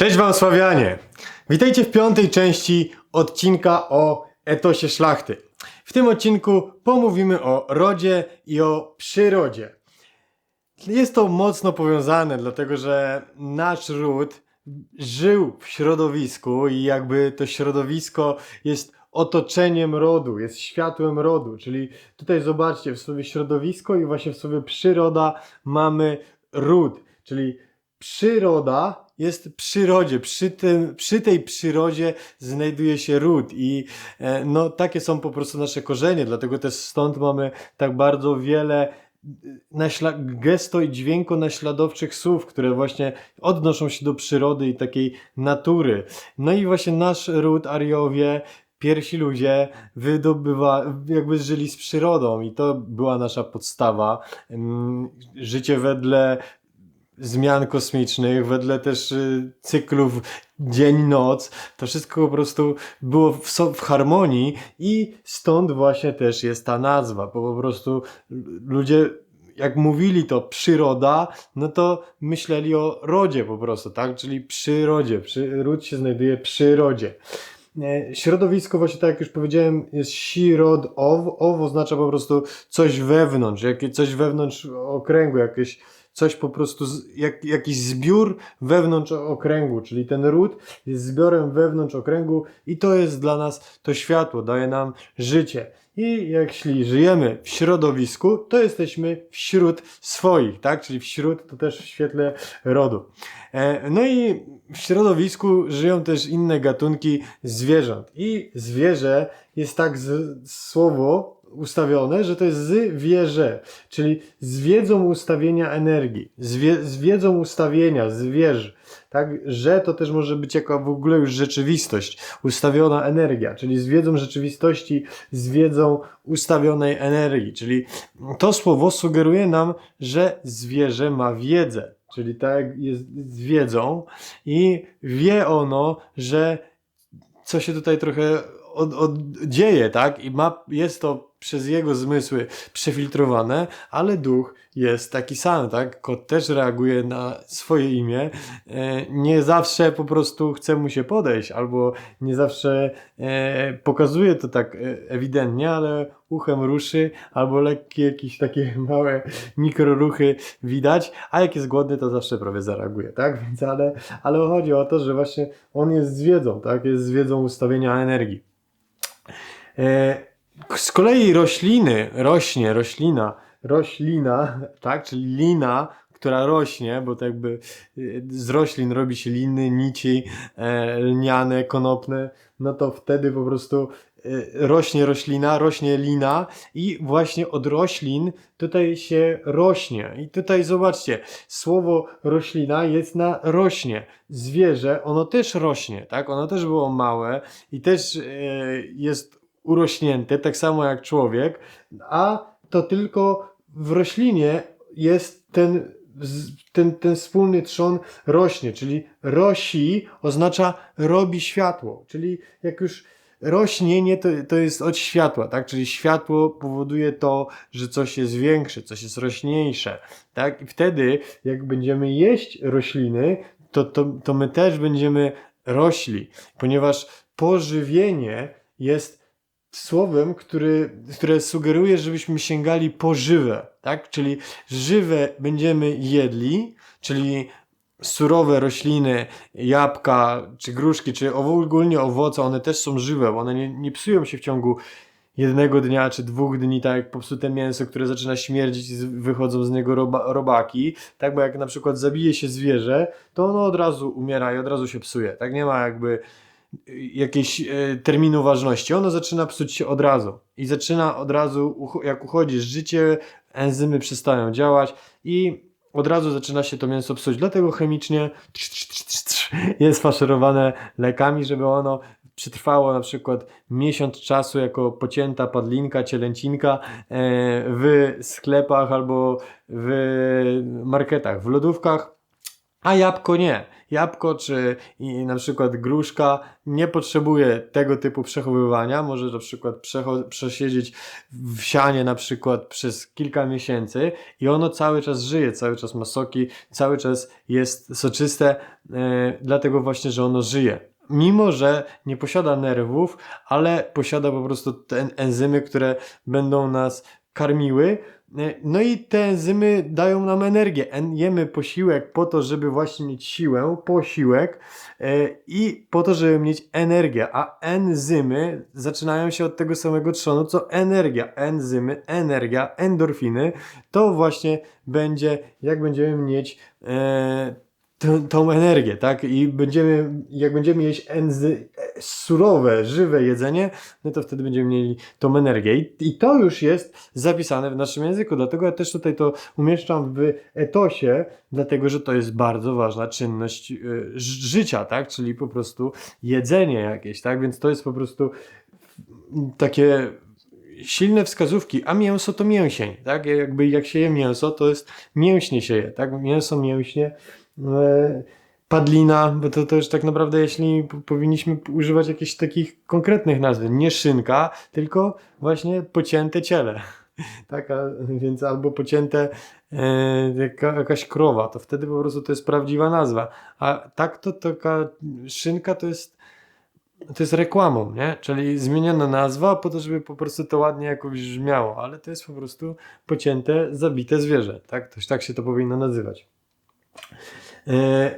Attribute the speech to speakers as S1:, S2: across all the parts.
S1: Cześć Wam Sławianie! Witajcie w piątej części odcinka o etosie szlachty. W tym odcinku pomówimy o rodzie i o przyrodzie. Jest to mocno powiązane, dlatego że nasz ród żył w środowisku i jakby to środowisko jest otoczeniem rodu, jest światłem rodu, czyli tutaj zobaczcie, w słowie środowisko i właśnie w słowie przyroda mamy ród, czyli przyroda jest przyrodzie, przy, tym, przy tej przyrodzie znajduje się ród i e, no takie są po prostu nasze korzenie, dlatego też stąd mamy tak bardzo wiele naśla- gesto i dźwięko naśladowczych słów, które właśnie odnoszą się do przyrody i takiej natury. No i właśnie nasz ród Ariowie pierwsi ludzie wydobywa, jakby żyli z przyrodą i to była nasza podstawa. Mm, Życie wedle zmian kosmicznych, wedle też y, cyklów dzień-noc, to wszystko po prostu było w, w harmonii i stąd właśnie też jest ta nazwa, bo po prostu ludzie jak mówili to przyroda, no to myśleli o rodzie po prostu, tak? Czyli przyrodzie, przy, ród się znajduje przyrodzie. E, Środowisko, właśnie tak jak już powiedziałem, jest sirod ow. Ow oznacza po prostu coś wewnątrz, jakie, coś wewnątrz okręgu, jakieś coś po prostu, jak, jakiś zbiór wewnątrz okręgu, czyli ten ród jest zbiorem wewnątrz okręgu i to jest dla nas to światło, daje nam życie. I jeśli żyjemy w środowisku, to jesteśmy wśród swoich, tak? Czyli wśród to też w świetle rodu. E, No i w środowisku żyją też inne gatunki zwierząt. I zwierzę jest tak z, słowo ustawione, że to jest zwierzę, czyli z wiedzą ustawienia energii, z, wie, z wiedzą ustawienia zwierzę. Tak, że to też może być jaka w ogóle już rzeczywistość, ustawiona energia, czyli z wiedzą rzeczywistości, z wiedzą ustawionej energii, czyli to słowo sugeruje nam, że zwierzę ma wiedzę, czyli tak jest z wiedzą i wie ono, że co się tutaj trochę od, od, dzieje, tak? I ma, jest to przez jego zmysły przefiltrowane, ale duch jest taki sam, tak? Kot też reaguje na swoje imię. E, nie zawsze po prostu chce mu się podejść, albo nie zawsze e, pokazuje to tak e, ewidentnie, ale uchem ruszy, albo lekkie jakieś takie małe mikroruchy widać, a jak jest głodny, to zawsze prawie zareaguje, tak? Więc ale, ale chodzi o to, że właśnie on jest z wiedzą, tak? Jest z wiedzą ustawienia energii. Z kolei rośliny, rośnie, roślina, roślina, tak, czyli lina, która rośnie, bo to jakby y, z roślin robi się liny, nici, e, lniane, konopne, no to wtedy po prostu y, rośnie roślina, rośnie lina i właśnie od roślin tutaj się rośnie. I tutaj zobaczcie, słowo roślina jest na rośnie. Zwierzę, ono też rośnie, tak? Ono też było małe i też e, jest urośnięte, tak samo jak człowiek, a to tylko w roślinie jest ten, ten, ten wspólny trzon rośnie, czyli rosi oznacza robi światło, czyli jak już rośnienie to, to jest od światła, tak? Czyli światło powoduje to, że coś jest większe, coś jest rośniejsze, tak? I wtedy, jak będziemy jeść rośliny, to, to, to my też będziemy rośli, ponieważ pożywienie jest słowem, który, które sugeruje, żebyśmy sięgali po żywe, tak? Czyli żywe będziemy jedli, czyli surowe rośliny, jabłka, czy gruszki, czy ogólnie owoce, one też są żywe, one nie, nie psują się w ciągu jednego dnia czy dwóch dni, tak jak popsute mięso, które zaczyna śmierdzić i wychodzą z niego roba, robaki, tak, bo jak na przykład zabije się zwierzę, to ono od razu umiera i od razu się psuje, tak, nie ma jakby jakiejś e, terminu ważności. Ono zaczyna psuć się od razu i zaczyna od razu, jak uchodzi życie, enzymy przestają działać i od razu zaczyna się to mięso psuć. Dlatego chemicznie jest faszerowane lekami, żeby ono przetrwało na przykład miesiąc czasu jako pocięta padlinka, cielęcinka e, w sklepach albo w marketach, w lodówkach A jabłko nie. Jabłko czy i na przykład gruszka nie potrzebuje tego typu przechowywania. Może na przykład przesiedzieć w sianie na przykład przez kilka miesięcy i ono cały czas żyje, cały czas ma soki, cały czas jest soczyste, e, dlatego właśnie, że ono żyje. Mimo, że nie posiada nerwów, ale posiada po prostu te enzymy, które będą nas karmiły. E, No i te enzymy dają nam energię. En- Jemy posiłek po to, żeby właśnie mieć siłę, posiłek e, i po to, żeby mieć energię. A enzymy zaczynają się od tego samego trzonu, co energia. Enzymy, energia, endorfiny to właśnie będzie, jak będziemy mieć e, tą, tą energię, tak? I będziemy, jak będziemy jeść enzy, surowe, żywe jedzenie, no to wtedy będziemy mieli tą energię. I, I to już jest zapisane w naszym języku, dlatego ja też tutaj to umieszczam w etosie, dlatego że to jest bardzo ważna czynność y, życia, tak? Czyli po prostu jedzenie jakieś, tak? Więc to jest po prostu takie silne wskazówki, a mięso to mięsień, tak? Jakby jak się je mięso, to jest mięśnie się je, tak? Mięso, mięśnie, padlina, bo to, to już tak naprawdę jeśli powinniśmy używać jakichś takich konkretnych nazw, nie szynka, tylko właśnie pocięte ciele. Tak, a, więc albo pocięte e, jaka, jakaś krowa, to wtedy po prostu to jest prawdziwa nazwa. A tak to taka szynka to jest to jest reklamą, nie? Czyli zmieniona nazwa po to, żeby po prostu to ładnie jakoś brzmiało, ale to jest po prostu pocięte, zabite zwierzę, tak? To, tak się to powinno nazywać. E,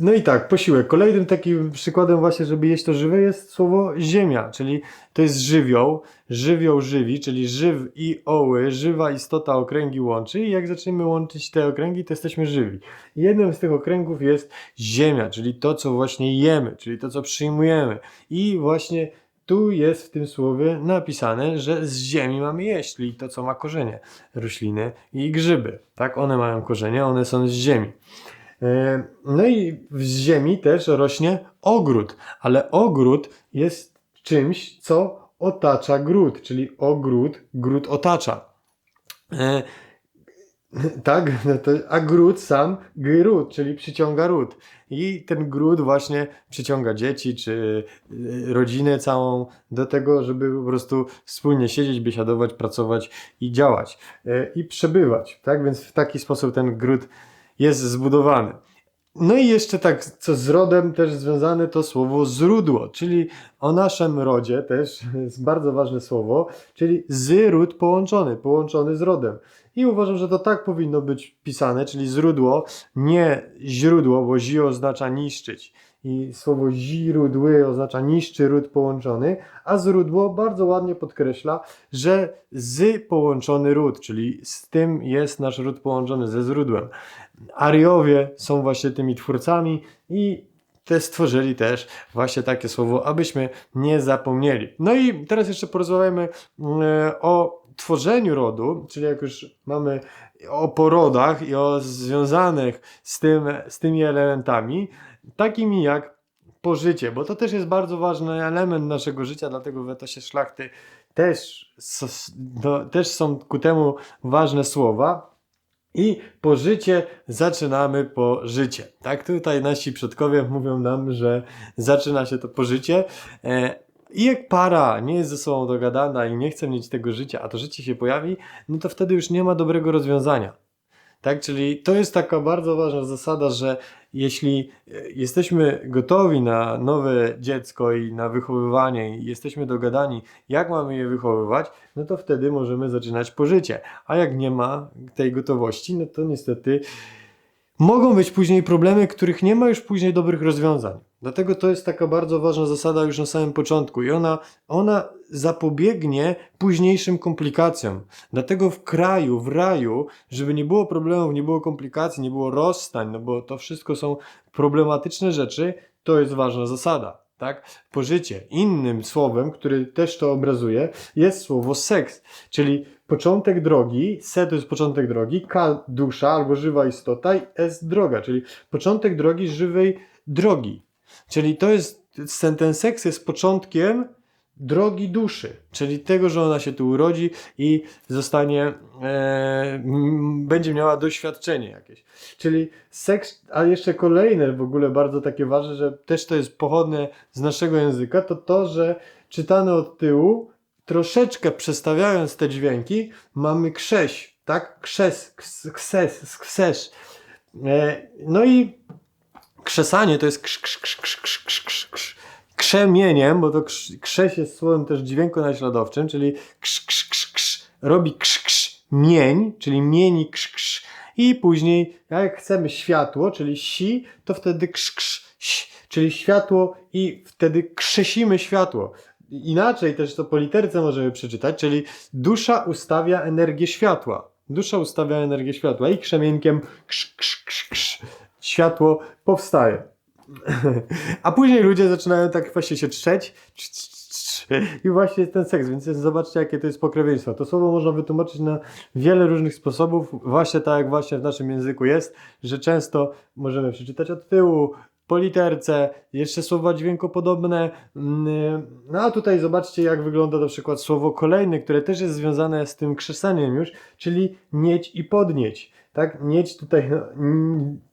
S1: no i tak, posiłek. Kolejnym takim przykładem właśnie, żeby jeść to żywe jest słowo ziemia, czyli to jest żywioł, żywioł żywi, czyli żyw i oły, żywa istota okręgi łączy i jak zaczniemy łączyć te okręgi, to jesteśmy żywi. Jednym z tych okręgów jest ziemia, czyli to, co właśnie jemy, czyli to, co przyjmujemy. I właśnie tu jest w tym słowie napisane, że z ziemi mamy jeść, czyli to, co ma korzenie, rośliny i grzyby. Tak, one mają korzenie, one są z ziemi. E, No i z ziemi też rośnie ogród, ale ogród jest czymś, co otacza gród, czyli ogród, gród otacza. E, tak, no to, a gród sam gród, czyli przyciąga ród. I ten gród właśnie przyciąga dzieci czy y, rodzinę całą do tego, żeby po prostu wspólnie siedzieć, biesiadować, pracować i działać i przebywać. Tak więc w taki sposób ten gród jest zbudowany. No i jeszcze tak, co z rodem też związane, to słowo zródło, czyli o naszym rodzie też jest bardzo ważne słowo, czyli z ród połączony, połączony z rodem. I uważam, że to tak powinno być pisane, czyli źródło, nie źródło, bo zi oznacza niszczyć. I słowo źródły oznacza niszczy ród połączony, a źródło bardzo ładnie podkreśla, że z połączony ród, czyli z tym jest nasz ród połączony ze źródłem. Ariowie są właśnie tymi twórcami i te stworzyli też właśnie takie słowo, abyśmy nie zapomnieli. No i teraz jeszcze porozmawiamy mm, o tworzeniu rodu, czyli jak już mamy o porodach i o związanych z, tym, z tymi elementami, takimi jak pożycie, bo to też jest bardzo ważny element naszego życia, dlatego w etosie szlachty też, no, też są ku temu ważne słowa. I pożycie zaczynamy po życie. Tak, tutaj nasi przodkowie mówią nam, że zaczyna się to pożycie. E, I jak para nie jest ze sobą dogadana i nie chce mieć tego życia, a to życie się pojawi, no to wtedy już nie ma dobrego rozwiązania. Tak, czyli to jest taka bardzo ważna zasada, że jeśli e, jesteśmy gotowi na nowe dziecko i na wychowywanie i jesteśmy dogadani, jak mamy je wychowywać, no to wtedy możemy zaczynać pożycie. A jak nie ma tej gotowości, no to niestety mogą być później problemy, których nie ma już później dobrych rozwiązań. Dlatego to jest taka bardzo ważna zasada już na samym początku i ona, ona zapobiegnie późniejszym komplikacjom. Dlatego w kraju, w raju, żeby nie było problemów, nie było komplikacji, nie było rozstań, no bo to wszystko są problematyczne rzeczy, to jest ważna zasada. Tak? Pożycie. Innym słowem, który też to obrazuje, jest słowo seks, czyli początek drogi, se to jest początek drogi, k dusza albo żywa istota i s droga, czyli początek drogi żywej drogi. Czyli to jest, ten, seks jest początkiem drogi duszy, czyli tego, że ona się tu urodzi i zostanie, e, będzie miała doświadczenie jakieś. Czyli seks, a jeszcze kolejne w ogóle bardzo takie ważne, że też to jest pochodne z naszego języka, to to, że czytane od tyłu, troszeczkę przestawiając te dźwięki, mamy krześ, tak? Krzes, ks- kses, ksesz. E, no i krzesanie to jest krz, krz, krz, krz, krz, krz, krz, krz. krzemieniem, bo to krz, krześ jest słowem też dźwięku naśladowczym, czyli krz, krz, krz, krz, robi krz, krz, mień, czyli mieni krz, krz. I później, jak chcemy światło, czyli si, to wtedy krz, krz, ś, czyli światło i wtedy krzesimy światło. Inaczej też to po literce możemy przeczytać, czyli dusza ustawia energię światła. Dusza ustawia energię światła i krzemienkiem krz, krz, krz, krz, światło powstaje. A później ludzie zaczynają tak właśnie się trzeć trz, trz, trz, i właśnie ten seks, więc zobaczcie jakie to jest pokrewieństwo. To słowo można wytłumaczyć na wiele różnych sposobów, właśnie tak jak właśnie w naszym języku jest, że często możemy przeczytać od tyłu, po literce, jeszcze słowa dźwiękopodobne. mm, No a tutaj zobaczcie, jak wygląda na przykład słowo kolejne, które też jest związane z tym krzesaniem już, czyli nieć i podnieć. Tak, nieć tutaj, no,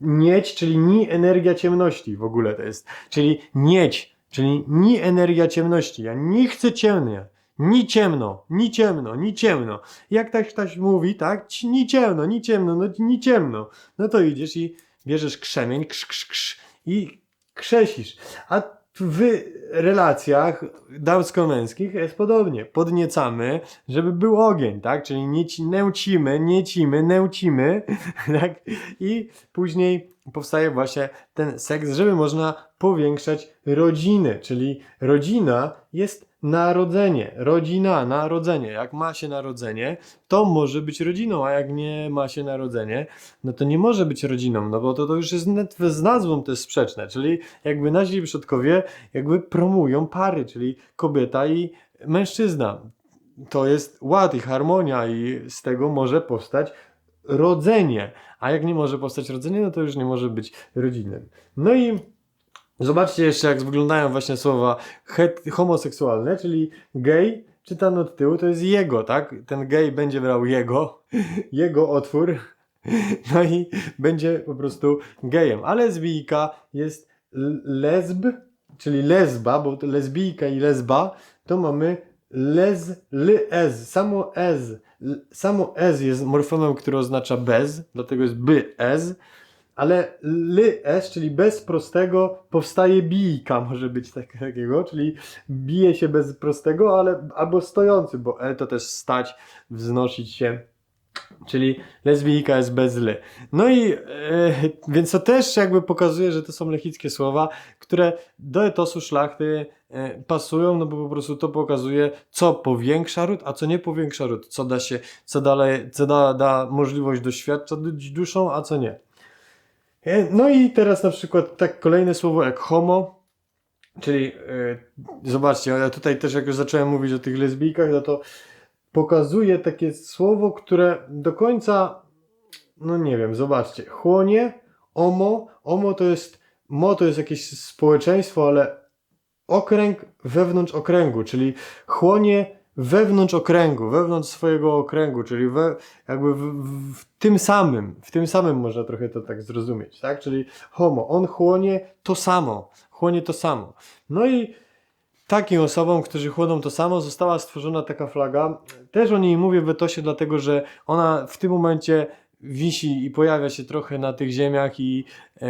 S1: nieć, czyli ni energia ciemności w ogóle to jest. Czyli nieć, czyli ni energia ciemności. Ja nie chcę ciemnia. Ni ciemno, ni ciemno, ni ciemno. Jak tak ktoś mówi, tak? Ni ciemno, ni ciemno, no ni ciemno. No to idziesz i bierzesz krzemień, krz, krz, krz i krzesisz. A w relacjach damsko-męskich jest podobnie. Podniecamy, żeby był ogień, tak? Czyli nieci, nęcimy, niecimy, nęcimy, tak? I później powstaje właśnie ten seks, żeby można powiększać rodziny, czyli rodzina jest narodzenie, rodzina, narodzenie. Jak ma się narodzenie, to może być rodziną, a jak nie ma się narodzenie, no to nie może być rodziną, no bo to, to już jest z nazwą jest sprzeczne, czyli jakby nasi przodkowie jakby promują pary, czyli kobieta i mężczyzna. To jest ład i harmonia i z tego może powstać rodzenie, a jak nie może powstać rodzenie, no to już nie może być rodzinem. No i zobaczcie jeszcze jak wyglądają właśnie słowa homoseksualne, czyli gej, czytano od tyłu, to jest jego, tak? Ten gej będzie brał jego, jego otwór, no i będzie po prostu gejem. A lesbijka jest lesb, czyli lesba, bo lesbijka i lesba, to mamy les, ly, ez, samo ez. Samo ez jest morfemem, który oznacza bez, dlatego jest by, ez, ale ly, es, czyli bez prostego, powstaje bijka, może być tak, takiego, czyli bije się bez prostego, ale albo stojący, bo e to też stać, wznosić się, czyli lesbijka jest bez ly. No i e, więc to też jakby pokazuje, że to są lechickie słowa, które do etosu szlachty e, pasują, no bo po prostu to pokazuje, co powiększa ród, a co nie powiększa ród, co da się, co dalej, co da, da możliwość doświadczać duszą, a co nie. E, No i teraz na przykład tak kolejne słowo jak homo, czyli e, zobaczcie, ja tutaj też jak już zacząłem mówić o tych lesbijkach, no to pokazuje takie słowo, które do końca, no nie wiem, zobaczcie, chłonie, omo, omo to jest, mo to jest jakieś społeczeństwo, ale okręg wewnątrz okręgu, czyli chłonie wewnątrz okręgu, wewnątrz swojego okręgu, czyli we, jakby w, w, w tym samym, w tym samym można trochę to tak zrozumieć, tak? Czyli homo, on chłonie to samo, chłonie to samo. No i takim osobom, którzy chłoną to samo, została stworzona taka flaga. Też o niej mówię w etosie, dlatego że ona w tym momencie wisi i pojawia się trochę na tych ziemiach i e,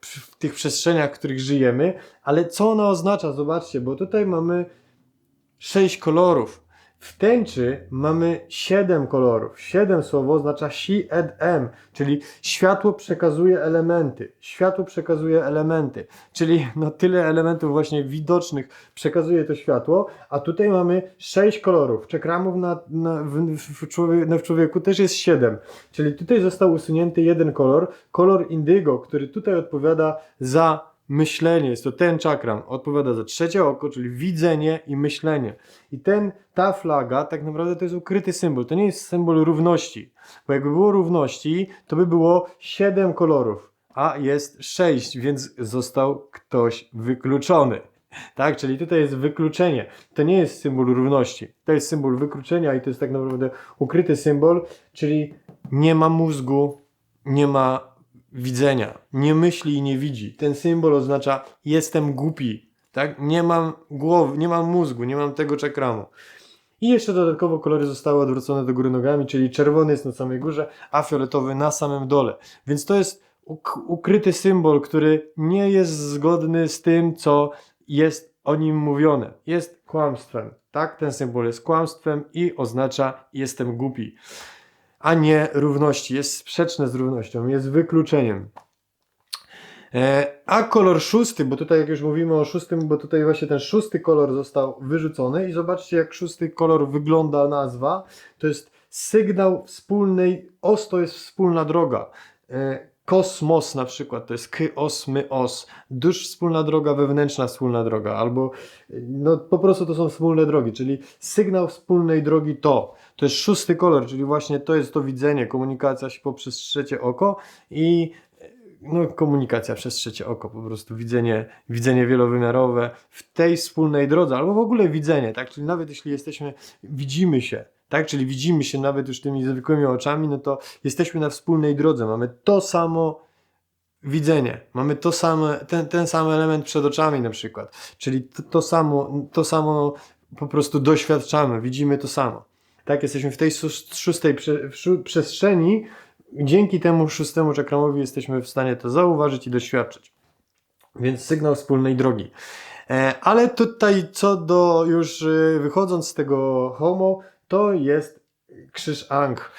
S1: w tych przestrzeniach, w których żyjemy. Ale co ona oznacza? Zobaczcie, bo tutaj mamy sześć kolorów. W tęczy mamy siedem kolorów. Siedem słowo oznacza si ed em, czyli światło przekazuje elementy. Światło przekazuje elementy, czyli no tyle elementów właśnie widocznych przekazuje to światło, a tutaj mamy sześć kolorów. Czekramów na, na, w, w, człowie, no w człowieku też jest siedem, czyli tutaj został usunięty jeden kolor, kolor indygo, który tutaj odpowiada za myślenie, jest to ten czakram, odpowiada za trzecie oko, czyli widzenie i myślenie. I ten, ta flaga tak naprawdę to jest ukryty symbol, to nie jest symbol równości, bo jakby było równości, to by było 7 kolorów, a jest 6, więc został ktoś wykluczony. Tak, czyli tutaj jest wykluczenie. To nie jest symbol równości. To jest symbol wykluczenia i to jest tak naprawdę ukryty symbol, czyli nie ma mózgu, nie ma widzenia, nie myśli i nie widzi. Ten symbol oznacza jestem głupi, tak? Nie mam głowy, nie mam mózgu, nie mam tego czakramu. I jeszcze dodatkowo kolory zostały odwrócone do góry nogami, czyli czerwony jest na samej górze, a fioletowy na samym dole. Więc to jest uk- ukryty symbol, który nie jest zgodny z tym, co jest o nim mówione. Jest kłamstwem. Tak, ten symbol jest kłamstwem i oznacza jestem głupi, a nie równości. Jest sprzeczne z równością, jest wykluczeniem. E, A kolor szósty, bo tutaj jak już mówimy o szóstym, bo tutaj właśnie ten szósty kolor został wyrzucony i zobaczcie jak szósty kolor wygląda nazwa. To jest sygnał wspólnej, os to jest wspólna droga. Kosmos na przykład, to jest kyos, myos, dusz wspólna droga, wewnętrzna wspólna droga, albo e, no po prostu to są wspólne drogi, czyli sygnał wspólnej drogi to. To jest szósty kolor, czyli właśnie to jest to widzenie, komunikacja się poprzez trzecie oko i no, komunikacja przez trzecie oko, po prostu widzenie, widzenie wielowymiarowe w tej wspólnej drodze, albo w ogóle widzenie, tak? Czyli nawet jeśli jesteśmy, widzimy się, tak? Czyli widzimy się nawet już tymi zwykłymi oczami, no to jesteśmy na wspólnej drodze, mamy to samo widzenie, mamy to same, ten, ten sam element przed oczami na przykład, czyli to, to samo, to samo po prostu doświadczamy, widzimy to samo. Tak, jesteśmy w tej szóstej przestrzeni, dzięki temu szóstemu czakramowi jesteśmy w stanie to zauważyć i doświadczyć. Więc sygnał wspólnej drogi. E, ale tutaj co do już e, wychodząc z tego homo, to jest krzyż Ang.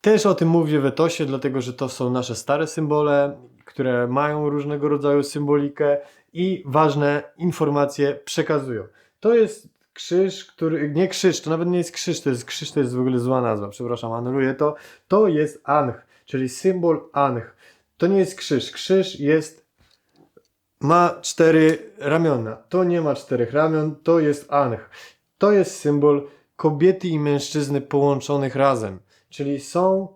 S1: Też o tym mówię w etosie, dlatego że to są nasze stare symbole, które mają różnego rodzaju symbolikę i ważne informacje przekazują. To jest krzyż, który, nie krzyż, to nawet nie jest krzyż, to jest krzyż, to jest w ogóle zła nazwa, przepraszam, anuluję to. To jest Anh, czyli symbol Anh. To nie jest krzyż. Krzyż jest, ma cztery ramiona. To nie ma czterech ramion, to jest Anh. To jest symbol kobiety i mężczyzny połączonych razem, czyli są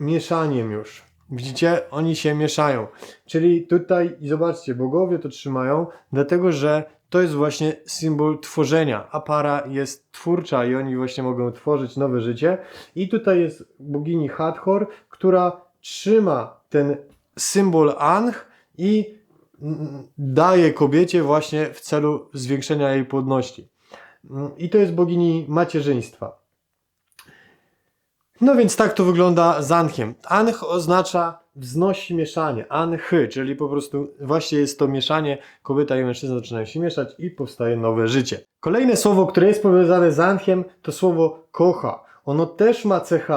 S1: mieszaniem już. Widzicie? Oni się mieszają. Czyli tutaj, zobaczcie, bogowie to trzymają, dlatego że to jest właśnie symbol tworzenia. A para jest twórcza i oni właśnie mogą tworzyć nowe życie. I tutaj jest bogini Hathor, która trzyma ten symbol Anh i daje kobiecie właśnie w celu zwiększenia jej płodności. Mm, I to jest bogini macierzyństwa. No więc tak to wygląda z Anchiem. Anch oznacza wznosi mieszanie. Anchy, czyli po prostu właśnie jest to mieszanie, kobieta i mężczyzna zaczynają się mieszać i powstaje nowe życie. Kolejne słowo, które jest powiązane z Anchiem, to słowo kocha. Ono też ma CH,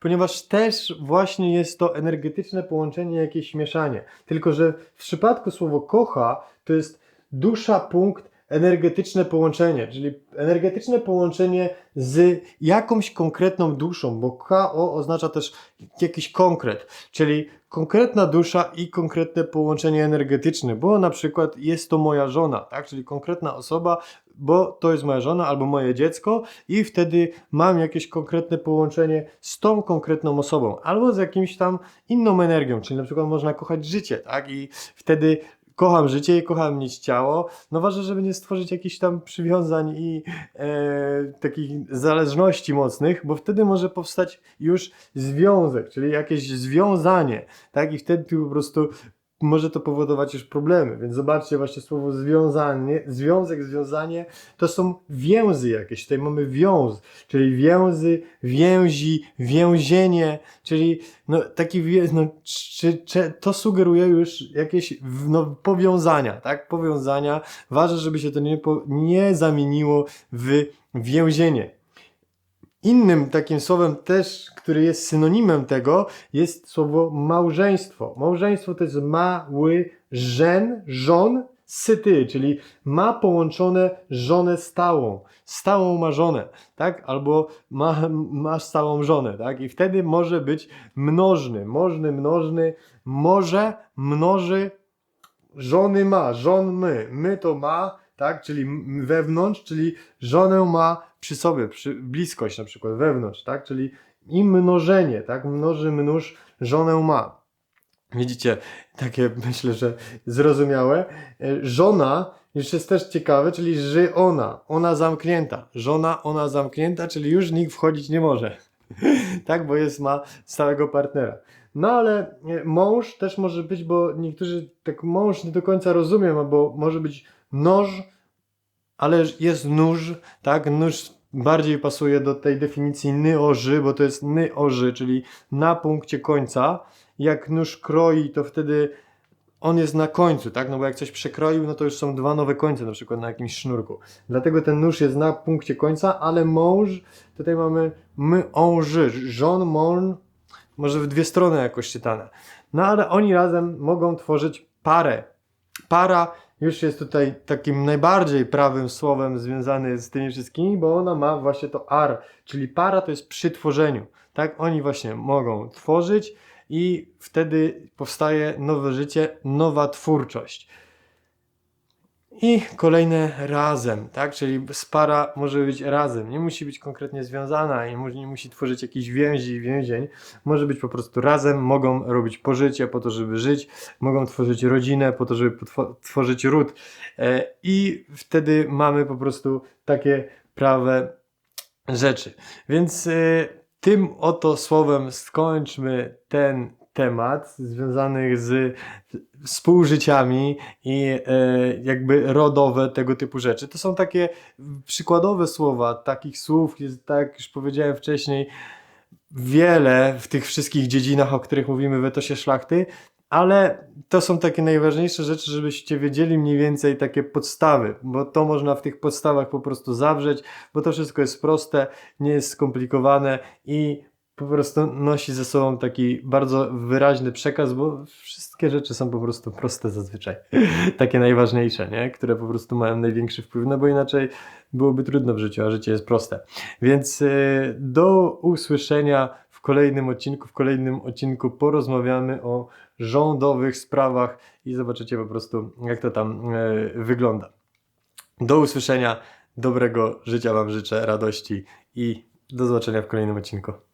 S1: ponieważ też właśnie jest to energetyczne połączenie, jakieś mieszanie. Tylko, że w przypadku słowo kocha to jest dusza, punkt, energetyczne połączenie, czyli energetyczne połączenie z jakąś konkretną duszą, bo KO oznacza też jakiś konkret, czyli konkretna dusza i konkretne połączenie energetyczne, bo na przykład jest to moja żona, tak, czyli konkretna osoba, bo to jest moja żona albo moje dziecko i wtedy mam jakieś konkretne połączenie z tą konkretną osobą albo z jakimś tam inną energią, czyli na przykład można kochać życie, tak, i wtedy kocham życie i kocham mieć ciało. No ważne, żeby nie stworzyć jakichś tam przywiązań i e, takich zależności mocnych, bo wtedy może powstać już związek, czyli jakieś związanie, tak? I wtedy po prostu może to powodować już problemy. Więc zobaczcie właśnie słowo związanie, związek, związanie, to są więzy jakieś. Tutaj mamy wiąz, czyli więzy, więzi, więzienie, czyli no taki no, czy, czy, to sugeruje już jakieś no, powiązania, tak? Powiązania. Ważne, żeby się to nie, nie zamieniło w więzienie. Innym takim słowem też, który jest synonimem tego, jest słowo małżeństwo. Małżeństwo to jest mały żen, żon, syty, czyli ma połączone żonę stałą. Stałą ma żonę, tak? Albo ma, ma stałą żonę, tak? I wtedy może być mnożny, możny, mnożny, może mnoży żony ma, żon my, my to ma, tak, czyli wewnątrz, czyli żonę ma przy sobie, przy, bliskość na przykład wewnątrz, tak, czyli i mnożenie, tak, mnoży mnóż, żonę ma. Widzicie, takie myślę, że zrozumiałe. E, Żona już jest też ciekawe, czyli ży ona, ona zamknięta, żona, ona zamknięta, czyli już nikt wchodzić nie może. tak, bo jest ma stałego partnera. No ale e, mąż też może być, bo niektórzy tak mąż nie do końca rozumiem, bo może być noż, ale jest nóż, tak? Nóż bardziej pasuje do tej definicji nyoży, bo to jest nyoży, czyli na punkcie końca. Jak nóż kroi, to wtedy on jest na końcu, tak? No bo jak coś przekroił, no to już są dwa nowe końce, na przykład na jakimś sznurku. Dlatego ten nóż jest na punkcie końca, ale mąż, tutaj mamy my onży, żon, mąż, może w dwie strony jakoś czytane. No ale oni razem mogą tworzyć parę. Para już jest tutaj takim najbardziej prawym słowem związany z tymi wszystkimi, bo ona ma właśnie to ar, czyli para to jest przy tworzeniu. Tak, oni właśnie mogą tworzyć i wtedy powstaje nowe życie, nowa twórczość. I kolejne razem, tak? Czyli para może być razem, nie musi być konkretnie związana i nie musi tworzyć jakichś więzi, więzień. Może być po prostu razem, mogą robić pożycie po to, żeby żyć, mogą tworzyć rodzinę po to, żeby tworzyć ród. E, I wtedy mamy po prostu takie prawe rzeczy. Więc e, tym oto słowem skończmy ten temat związany z współżyciami i e, jakby rodowe tego typu rzeczy. To są takie przykładowe słowa, takich słów jest, tak już powiedziałem wcześniej, wiele w tych wszystkich dziedzinach, o których mówimy w etosie szlachty, ale to są takie najważniejsze rzeczy, żebyście wiedzieli mniej więcej takie podstawy, bo to można w tych podstawach po prostu zawrzeć, bo to wszystko jest proste, nie jest skomplikowane i po prostu nosi ze sobą taki bardzo wyraźny przekaz, bo wszystkie rzeczy są po prostu proste zazwyczaj. Takie najważniejsze, nie? które po prostu mają największy wpływ, no bo inaczej byłoby trudno w życiu, a życie jest proste. Więc y, do usłyszenia w kolejnym odcinku. W kolejnym odcinku porozmawiamy o rządowych sprawach i zobaczycie po prostu, jak to tam y, wygląda. Do usłyszenia, dobrego życia Wam życzę, radości i do zobaczenia w kolejnym odcinku.